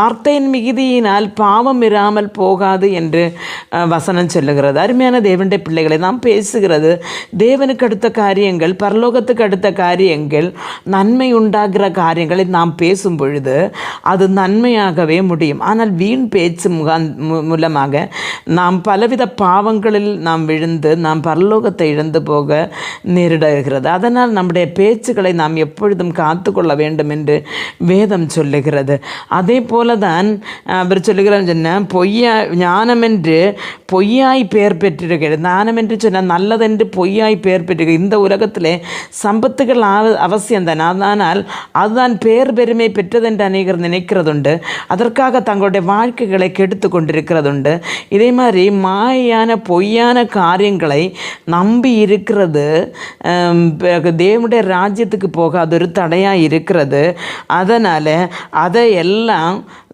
வார்த்தையின் மிகுதியினால் பாவம் இராமல் போகாது என்று வசனம் சொல்லுகிறது. அருமையான தேவனுடைய பிள்ளைகளை நாம் பேசுகிறது. தேவனுக்கு அடுத்த காரியங்கள் பரலோகத்துக்கு அடுத்த காரியங்கள் நன்மை உண்டாகிற காரியங்களை நாம் பேசும் பொழுது அது நன்மையாகவே முடியும். ஆனால் வீண் பேச்சு முகாந் மூலமாக நாம் பலவித பாவங்களில் நாம் விழுந்து நாம் பரலோகத்தை இழந்து போக நேரிடுகிறது. அதனால் நம்முடைய பேச்சுக்களை நாம் எப்பொழுதும் காத்துக்கொள்ள வேண்டும் என்று வேதம் சொல்லுகிறது. அதே போல தான் அவர் சொல்லுகிறார் சொன்னால் பொய்யா ஞானம் என்று பொய்யாய் பெயர் பெற்றிருக்கிறது. ஞானம் என்று சொன்னால் நல்லதென்று பொய்யாய் பெயர் பெற்றிருக்கிறது. இந்த உலகத்தில் சம்பத்துகள் அவ அவசியம்தான் ஆனால் அதுதான் பேர் பெருமை பெற்றதென்று அநேகர் நினைக்கிறதுண்டு. அதற்காக தங்களுடைய வாழ்க்கைகளை கெடுத்து கொண்டிருக்கிறதுண்டு. இதே மாதிரி மாயான பொய்யான காரியங்களை நம்பி இருக்கிறது தேவனுடைய ராஜ்யத்துக்கு போக அது ஒரு தடையாக இருக்கிறது. அதனால் அதை எல்லாம்